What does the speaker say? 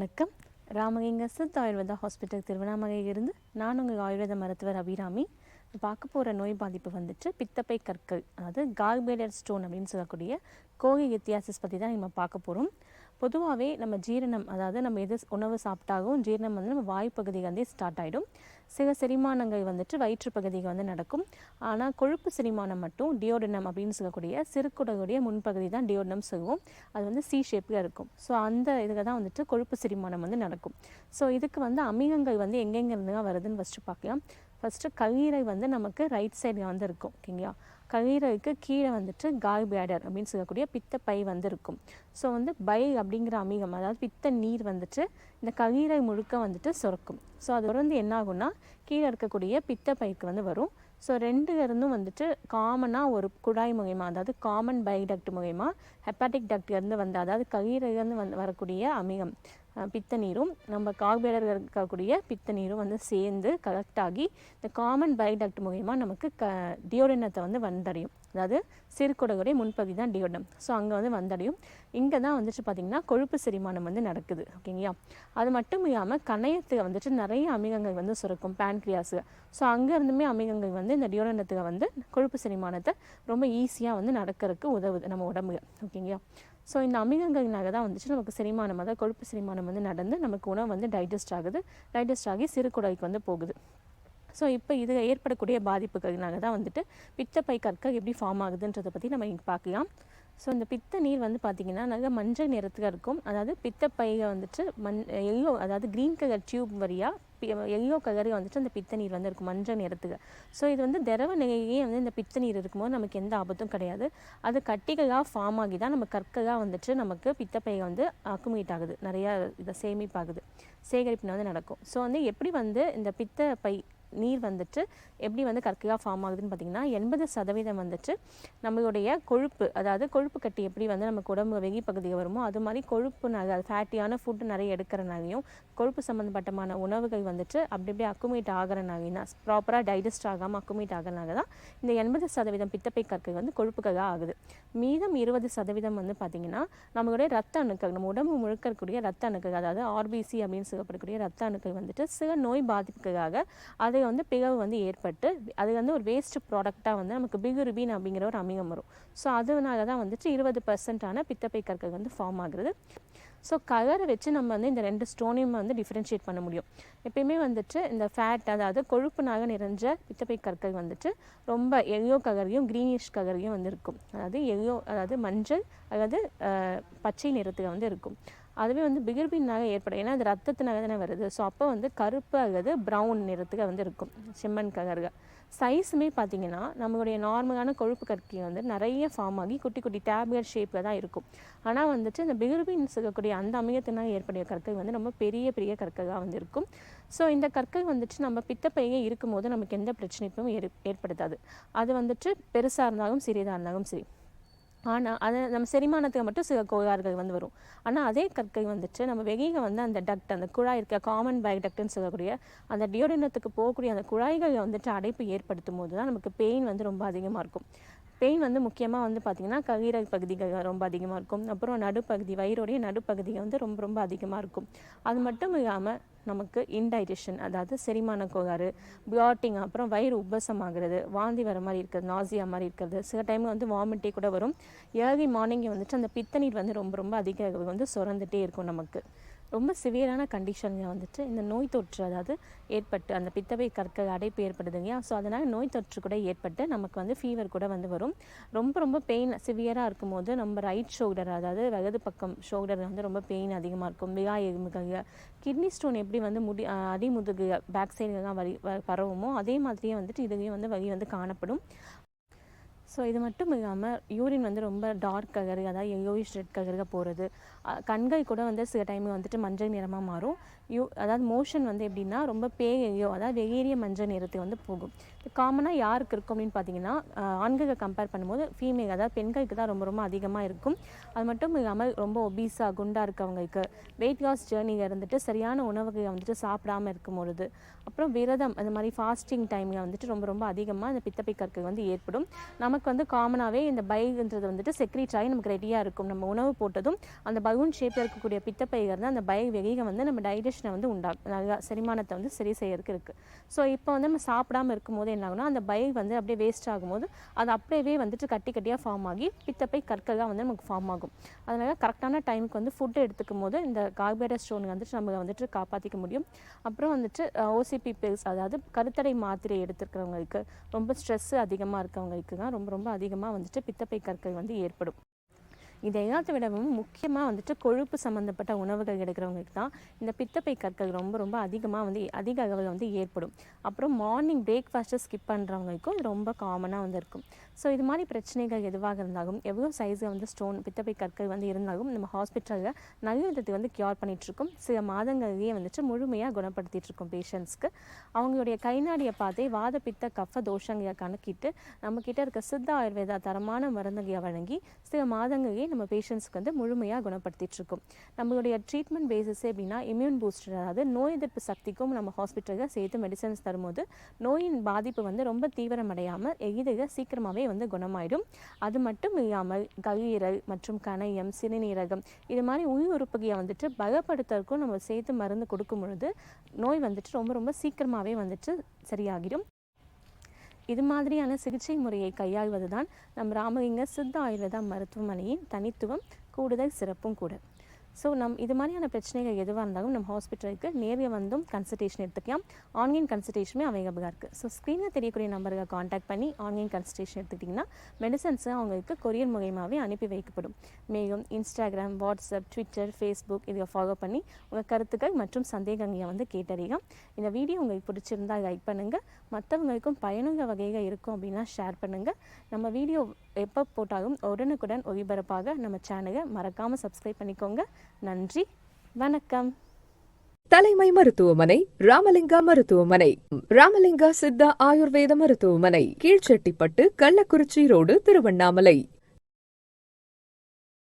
வணக்கம். ராமகிங்க சித் ஆயுர்வேதா ஹாஸ்பிட்டல் திருவண்ணாமலையிலிருந்து நான் உங்கள் ஆயுர்வேத மருத்துவர் அபிராமி. பார்க்க போகிற நோய் பாதிப்பு வந்துட்டு பித்தப்பை கற்கள் அதாவது கால்பேடர் ஸ்டோன் அப்படின்னு சொல்லக்கூடிய கோகை வித்தியாசஸ் பற்றி தான் நம்ம பார்க்க போகிறோம் பொதுவாகவே நம்ம ஜீரணம் அதாவது நம்ம எது உணவு சாப்பிட்டாகவும் ஜீரணம் வந்து நம்ம வாய்ப்பகுதிக்கு வந்து ஸ்டார்ட் ஆகிடும் சில செரிமானங்கள் வந்துட்டு வயிற்று பகுதிக்கு வந்து நடக்கும். ஆனால் கொழுப்பு செரிமானம் மட்டும் டியோடனம் அப்படின்னு சொல்லக்கூடிய சிறுகுடலுடைய முன்பகுதி தான் டியோடனம் சொல்லுவோம். அது வந்து சி ஷேப்பில் இருக்கும். ஸோ அந்த இதுக்கு தான் வந்துட்டு கொழுப்பு செரிமானம் வந்து நடக்கும். ஸோ இதுக்கு வந்து அமிலங்கள் வந்து எங்கெங்கேருந்து வருதுன்னு ஃபஸ்ட்டு பார்க்கலாம். ஃபஸ்ட்டு கல்லீரல் வந்து நமக்கு ரைட் சைடில் வந்து இருக்கும் ஓகேங்களா கல்லீரலுக்கு கீழே வந்துட்டு கால் பிளாடர் அப்படின்னு சொல்லக்கூடிய பித்தப்பை வந்து இருக்கும் ஸோ வந்து பை அப்படிங்கிற அமிகம் அதாவது பித்த நீர் வந்துட்டு இந்த கல்லீரல் முழுக்க வந்துட்டு சுரக்கும். ஸோ அது வந்து என்ன ஆகும்னா கீழே இருக்கக்கூடிய பித்தப்பைக்கு வந்து வரும். ஸோ ரெண்டு இருந்தும் வந்துட்டு காமனாக ஒரு குழாய் மூலயமா அதாவது காமன் பைடக்ட் மூலயமா ஹெப்பாட்டிக் டக்ட்லேருந்து வந்து அதாவது கல்லீரலேருந்து வந்து வரக்கூடிய அமிகம் பித்த நீரும் நம்ம கார்பேடர் இருக்கக்கூடிய பித்த நீரும் வந்து சேர்ந்து கலெக்ட் ஆகி இந்த காமன் பைடக்ட் மூலயமா நமக்கு க டியோடனத்தை வந்து வந்தடையும். அதாவது சிறுகுடகுடைய முன்பகுதி தான் டியோடம் ஸோ அங்கே வந்து வந்தடையும். இங்கே தான் வந்துட்டு பார்த்திங்கன்னா கொழுப்பு செரிமானம் வந்து நடக்குது. ஓகேங்களா அது மட்டும் இல்லாமல் கணையத்துக்கு வந்துட்டு நிறைய அமிலங்கள் வந்து சுரக்கும் பேன்க்ரியாஸு ஸோ அங்கேருந்துமே அமிகங்கள் அமிலங்கள் வந்து இந்த டியோடனத்துக்கு வந்து கொழுப்பு செரிமானத்தை ரொம்ப ஈஸியாக வந்து நடக்கிறதுக்கு உதவுது நம்ம உடம்புல ஓகேங்களா ஸோ இந்த அமிலங்கள்னால தான் வந்துச்சு. நமக்கு செரிமானம் அதாவது கொழுப்பு செரிமானம் வந்து நடந்து நமக்கு உணவு வந்து டைஜஸ்ட் ஆகுது. டைஜஸ்ட் ஆகி சிறுகுடலுக்கு வந்து போகுது. ஸோ இப்போ இது ஏற்படக்கூடிய பாதிப்புகள்னால தான் வந்துட்டு பித்தப்பை கற்கள் எப்படி ஃபார்ம் ஆகுதுன்றதை பற்றி நம்ம இங்கே பார்க்கலாம். ஸோ இந்த பித்த நீர் வந்து பார்த்திங்கன்னா நல்ல மஞ்சள் நிறத்துக்கு இருக்கும். அதாவது பித்தப்பையை வந்துட்டு மண் எல்லோ அதாவது க்ரீன் கலர் டியூப் வழியாக எல்லோ கலரில் வந்துட்டு அந்த பித்த நீர் வந்து இருக்கும் மஞ்சள் நிறத்துக்கு ஸோ இது வந்து திரவ நிலையே வந்து இந்த பித்த நீர் இருக்கும்போது நமக்கு எந்த ஆபத்தும் கிடையாது. அது கட்டிகளாக ஃபார்ம் ஆகி தான் நம்ம கற்களாக வந்துட்டு நமக்கு பித்தப்பையை வந்து அக்குமுலேட் ஆகுது. நிறையா இதை சேமிப்பாகுது. சேகரிப்பு வந்து நடக்கும். ஸோ வந்து எப்படி வந்து இந்த பித்தப்பை நீர் வந்துட்டு எப்படி வந்து கற்கையாக ஃபார்ம் ஆகுதுன்னு பார்த்தீங்கன்னா எண்பது சதவீதம் வந்துட்டு நம்மளுடைய கொழுப்பு அதாவது கொழுப்பு கட்டி எப்படி வந்து நமக்கு உடம்பு வெகி பகுதியை வருமோ அது மாதிரி கொழுப்பு அதாவது ஃபேட்டியான ஃபுட்டு நிறைய எடுக்கிறனாலையும் கொழுப்பு சம்மந்தப்பட்டமான உணவுகள் வந்துட்டு அப்படி அப்படியே அக்குமேட் ஆகிறனாலையும் தான் ப்ராப்பராக டைஜஸ்ட் ஆகாமல் அக்குமேட் ஆகிறனால தான் இந்த எண்பது சதவீதம் பித்தப்பை கற்கை வந்து கொழுப்புக்காக ஆகுது. மீதம் இருபது சதவீதம் வந்து பார்த்திங்கன்னா நம்மளுடைய ரத்த அணுக்கள் நம்ம உடம்பு முழுக்க இருக்கக்கூடிய ரத்த அணுக்கள் அதாவது ஆர்பிசி அப்படின்னு சொல்லப்படக்கூடிய ரத்த அணுக்கள் வந்துட்டு சில நோய் பாதிப்புக்காக அதை வந்து பிளவு வந்து ஏற்பட்டு அது வந்து ஒரு வேஸ்ட் ப்ராடக்டாக வந்து நமக்கு பிகுருபின் அப்படிங்கிற ஒரு அமிகம் வரும். ஸோ அதனால தான் வந்துட்டு இருபது பர்சன்டான பித்தப்பை கற்கள் வந்து ஃபார்ம் ஆகுறது. ஸோ கலரை வச்சு நம்ம வந்து இந்த ரெண்டு ஸ்டோனையும் வந்து டிஃப்ரென்ஷியேட் பண்ண முடியும். எப்பயுமே வந்துட்டு இந்த ஃபேட் அதாவது கொழுப்புனாக நிறைஞ்ச பித்தப்பை கற்கள் வந்துட்டு ரொம்ப எல்லோ கலரையும் க்ரீனிஷ் கலரையும் வந்து இருக்கும். அதாவது எல்லோ அதாவது மஞ்சள் அதாவது பச்சை நிறத்தில் வந்து இருக்கும். அதுவே வந்து பிகிர்பின்னாக ஏற்படும். ஏன்னா அது ரத்தத்தினாக தானே வருது. ஸோ அப்போ வந்து கருப்பு அல்லது ப்ரௌன் நிறத்துக்கு வந்து இருக்கும். செம்மண் கலர்கள் சைஸுமே பார்த்திங்கன்னா நம்மளுடைய நார்மலான கொழுப்பு கற்கி வந்து நிறைய ஃபார்ம் ஆகி குட்டி குட்டி டேப்லெட் ஷேப்பில் தான் இருக்கும். ஆனால் வந்துட்டு இந்த பிகிர்பின் இருக்கக்கூடிய அந்த அமையத்தினால் ஏற்படைய கற்கள் வந்து ரொம்ப பெரிய பெரிய கற்களாக வந்து இருக்கும். ஸோ இந்த கற்கள் வந்துட்டு நம்ம பித்தப்பையே இருக்கும்போது நமக்கு எந்த பிரச்சனைக்கும் ஏற் ஏற்படுத்தாது. அது வந்துட்டு பெருசாக இருந்தாலும் சிறியதாக இருந்தாலும் சரி. ஆனால் அதை நம்ம செரிமானத்துக்கு மட்டும் சில கோளாறுகள் வந்து வரும். ஆனால் அதே கற்கை வந்துட்டு நம்ம வெளியே வந்து அந்த டக்ட் அந்த குழாய் இருக்க காமன் பை டக்ட்னு சொல்லக்கூடிய அந்த டியோடினத்துக்கு போகக்கூடிய அந்த குழாய்களை வந்துட்டு அடைப்பு ஏற்படுத்தும் போது தான் நமக்கு பெயின் வந்து ரொம்ப அதிகமாக இருக்கும். பெயின் வந்து முக்கியமாக வந்து பார்த்திங்கன்னா கவீரல் பகுதிகள் ரொம்ப அதிகமாக இருக்கும். அப்புறம் நடுப்பகுதி வயிறுடைய நடுப்பகுதிகள் வந்து ரொம்ப ரொம்ப அதிகமாக இருக்கும். அது மட்டும் இல்லாமல் நமக்கு இன்டைஜஷன் அதாவது செரிமான கோளாறு பிளாட்டிங் அப்புறம் வயிறு உபசம் ஆகுறது வாந்தி வர மாதிரி இருக்கிறது நாசியா மாதிரி இருக்கிறது. சில டைம் வந்து வாமிட்டே கூட வரும். ஏர்லி மார்னிங் வந்துட்டு அந்த பித்த நீர் வந்து ரொம்ப ரொம்ப அதிக வந்து சுரந்துட்டே இருக்கும் நமக்கு. ரொம்ப சிவியரான கண்டிஷனில் வந்துட்டு இந்த நோய் தொற்று அதாவது ஏற்பட்டு அந்த பித்தவை கற்க அடைப்பு ஏற்படுது இல்லையா? ஸோ அதனால் நோய் தொற்று கூட ஏற்பட்டு நமக்கு வந்து ஃபீவர் கூட வந்து வரும். ரொம்ப ரொம்ப பெயின் சிவியராக இருக்கும்போது நம்ம ரைட் ஷோல்டர் அதாவது வலது பக்கம் ஷோல்டர் வந்து ரொம்ப பெயின் அதிகமாக இருக்கும். விழா எலும்புகள் கிட்னி ஸ்டோன் எப்படி வந்து முடி அடிமுதுகு பேக் சைடுலாம் வரி வ- பரவுமோ அதே மாதிரியே வந்துட்டு இதுலேயும் வந்து வலி வந்து காணப்படும். ஸோ இது மட்டும் இல்லாமல் யூரின் வந்து ரொம்ப டார்க் கலரு அதாவது எல்லோயிஷ் ரெட் கலருக போகிறது கண்கள் கூட வந்து சில டைம் வந்துட்டு மஞ்சள் நிறமாக மாறும். யூ அதாவது மோஷன் வந்து எப்படின்னா ரொம்ப பேயோ அதாவது வெளியேறிய மஞ்சள் நிறத்துக்கு வந்து போகும். காமனாக யாருக்கு இருக்கும் அப்படின்னு பார்த்தீங்கன்னா ஆண்களுக்கு கம்பேர் பண்ணும்போது ஃபீமேல் அதாவது பெண்களுக்கு தான் ரொம்ப ரொம்ப அதிகமாக இருக்கும். அது மட்டும் இல்லாமல் ரொம்ப ஒபீஸாக குண்டாக இருக்கவங்களுக்கு வெயிட் லாஸ் ஜேர்னியில் இருந்துட்டு சரியான உணவுகளை வந்துட்டு சாப்பிடாம இருக்கும் பொழுது அப்புறம் விரதம் அந்த மாதிரி ஃபாஸ்டிங் டைமில் வந்துட்டு ரொம்ப ரொம்ப அதிகமாக இந்த பித்தப்பை கற்கள் வந்து ஏற்படும். நமக்கு வந்து காமனாகவே இந்த பைன்றது வந்துட்டு செக்ரேட் ஆகி நமக்கு ரெடியாக இருக்கும். நம்ம உணவு போட்டதும் அந்த பலூன் ஷேப்பில் இருக்கக்கூடிய பித்தப்பைகள் இருந்து அந்த பை வெளியே வந்து நம்ம டைஜஷனை வந்து உண்டாகும் நல்லா செரிமானத்தை வந்து சரி செய்யறதுக்கு இருக்குது ஸோ இப்போ வந்து நம்ம சாப்பிடாம இருக்கும்போது என்ன ஆகும்னா அந்த பை வந்து அப்படியே வேஸ்ட் ஆகும்போது அது அப்படியே வந்துட்டு கட்டி கட்டியாக ஃபார்ம் ஆகி பித்தப்பை கற்களாக வந்து நமக்கு ஃபார்ம் ஆகும். அதனால் கரெக்டான டைமுக்கு வந்து ஃபுட்டு எடுத்துக்கும் போது இந்த கார்பேரஸ் ஸ்டோன் வந்துட்டு நம்ம வந்துட்டு காப்பாற்றிக்க முடியும். அப்புறம் வந்துட்டு ஓசிபி பில்ஸ் அதாவது கருத்தடை மாத்திரை எடுத்துருக்கிறவங்களுக்கு ரொம்ப ஸ்ட்ரெஸ்ஸு அதிகமாக இருக்கவங்களுக்கு தான் ரொம்ப ரொம்ப அதிகமாக வந்துட்டு பித்தப்பை கற்கள் வந்து ஏற்படும். இதை எல்லாத்தை விடவும் முக்கியமாக வந்துட்டு கொழுப்பு சம்மந்தப்பட்ட உணவுகள் எடுக்கிறவங்களுக்கு தான் இந்த பித்தப்பை கற்கள் ரொம்ப ரொம்ப அதிகமாக வந்து அதிக அளவில் வந்து ஏற்படும். அப்புறம் மார்னிங் பிரேக்ஃபாஸ்ட்டை ஸ்கிப் பண்ணுறவங்களுக்கும் இது ரொம்ப காமனாக வந்து இருக்கும். ஸோ இது மாதிரி பிரச்சனைகள் எதுவாக இருந்தாலும் எவ்வளோ சைஸில் வந்து ஸ்டோன் பித்தப்பை கற்கள் வந்து இருந்தாலும் நம்ம ஹாஸ்பிட்டலில் நல்ல விதத்தை வந்து கியூர் பண்ணிகிட்ருக்கோம் சில மாதங்கள்லேயே வந்துட்டு முழுமையாக குணப்படுத்திகிட்ருக்கோம் பேஷண்ட்ஸ்க்கு அவங்களுடைய கைநாடியை பார்த்தே வாத பித்த கஃப தோஷங்களை கணக்கிட்டு நம்மக்கிட்ட இருக்க சித்த ஆயுர்வேதா தரமான மருந்துகளை வழங்கி சில மாதங்களே நம்ம பேஷண்ட்ஸ்க்கு வந்து முழுமையாக குணப்படுத்திட்டுருக்கோம். நம்மளுடைய ட்ரீட்மெண்ட் பேசிஸ் அப்படின்னா இம்யூன் பூஸ்டர் அதாவது நோய் எதிர்ப்பு சக்திக்கும் நம்ம ஹாஸ்பிட்டலில் சேர்த்து மெடிசன்ஸ் தரும்போது நோயின் பாதிப்பு வந்து ரொம்ப தீவிரமடையாமல் எளிதாக சீக்கிரமாகவே வந்து குணமாயிடும். அது மட்டும் இல்லாமல் கல்லீரல் மற்றும் கணையம் சிறுநீரகம் இது மாதிரி உயிர் உறுப்புகையை வந்துட்டு பலப்படுத்துறதுக்கும் நம்ம சேர்த்து மருந்து கொடுக்கும் பொழுது நோய் வந்துட்டு ரொம்ப ரொம்ப சீக்கிரமாகவே வந்துட்டு சரியாகிடும். இது மாதிரியான சிகிச்சை முறையை கையாள்வது தான் நம் ராமலிங்க சித்த ஆயுர்வேதா மருத்துவமனையின் தனித்துவம் கூடுதல் சிறப்பும் கூட. ஸோ நம் இது மாதிரியான பிரச்சனைகள் எதுவாக இருந்தாலும் நம்ம ஹாஸ்பிட்டலுக்கு நேரில் வந்தும் கன்சல்டேஷன் எடுத்துக்கலாம். ஆன்லைன் கன்சல்டேஷனுமே அவைலபிளாக இருக்குது ஸோ ஸ்க்ரீனில் தெரியக்கூடிய நம்பருக்கு காண்டாக்ட் பண்ணி ஆன்லைன் கன்சல்டேஷன் எடுத்துக்கிட்டிங்கன்னா மெடிசன்ஸை அவங்களுக்கு கொரியர் மூலியமாகவே அனுப்பி வைக்கப்படும். மேலும் இன்ஸ்டாகிராம் வாட்ஸ்அப் ட்விட்டர் ஃபேஸ்புக் இதை ஃபாலோ பண்ணி உங்கள் கருத்துக்கள் மற்றும் சந்தேகங்களை வந்து கேட்டறியலாம். இந்த வீடியோ உங்களுக்கு பிடிச்சிருந்தா லைக் பண்ணுங்கள் மற்றவங்களுக்கும் பயனுள்ள வகையில் இருக்கும் அப்படின்னா ஷேர் பண்ணுங்கள் நம்ம வீடியோ எப்போ போட்டாலும் உடனுக்குடன் ஒளிபரப்பாக நம்ம சேனலை மறக்காமல் சப்ஸ்கிரைப் பண்ணிக்கோங்க. நன்றி வணக்கம். தலைமை மருத்துவமனை ராமலிங்கா மருத்துவமனை. ராமலிங்கா சித்தா ஆயுர்வேத மருத்துவமனை. கீழ்ச்செட்டிப்பட்டு கள்ளக்குறிச்சி ரோடு திருவண்ணாமலை.